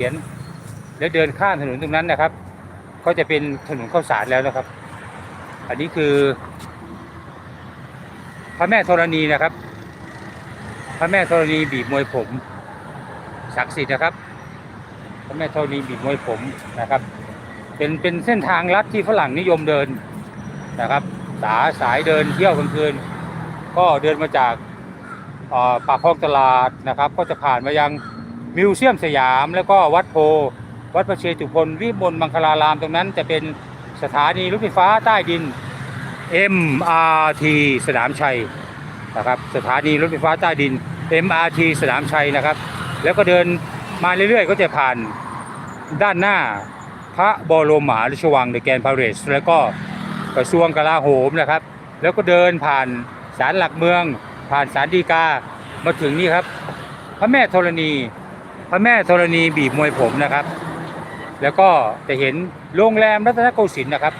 เขียนแล้วเดินข้ามถนนตรงนั้นนะครับ ก็จะเป็นถนนข้าวสารแล้วนะครับ อันนี้คือ พระแม่ธรณีนะครับ พระแม่ธรณีบีบมวยผมศักดิ์สิทธิ์นะครับ พระแม่ธรณีบีบมวยผมนะครับ เป็นเป็นเส้นทางลัดที่ฝรั่งนิยมเดินนะครับ สาสายเดินเที่ยวกลางคืน ก็เดินมาจากปากคลองตลาดนะครับ ก็จะผ่านมายัง มิวเซียมสยาม แล้วก็วัดโพ วัดพระเชตุพนวิมลมังคลารามตรงนั้น จะเป็นสถานีรถไฟฟ้าใต้ดิน MRT สนามชัยนะครับสถานีรถไฟฟ้าใต้ดิน MRT สนามชัยนะครับ แล้วก็เดินมาเรื่อยๆ ก็จะผ่านด้านหน้าพระบรมมหาราชวังในแกนพาเรสแล้วก็กระทรวงกลาโหมนะครับ แล้วก็เดินผ่านศาลหลักเมือง ผ่านศาลฎีกามาถึงนี่ครับ พระแม่ธรณี พระแม่ธรณีบีบมวยผมนะครับ แล้วก็จะเห็นโรงแรมรัตนโกสินทร์นะครับ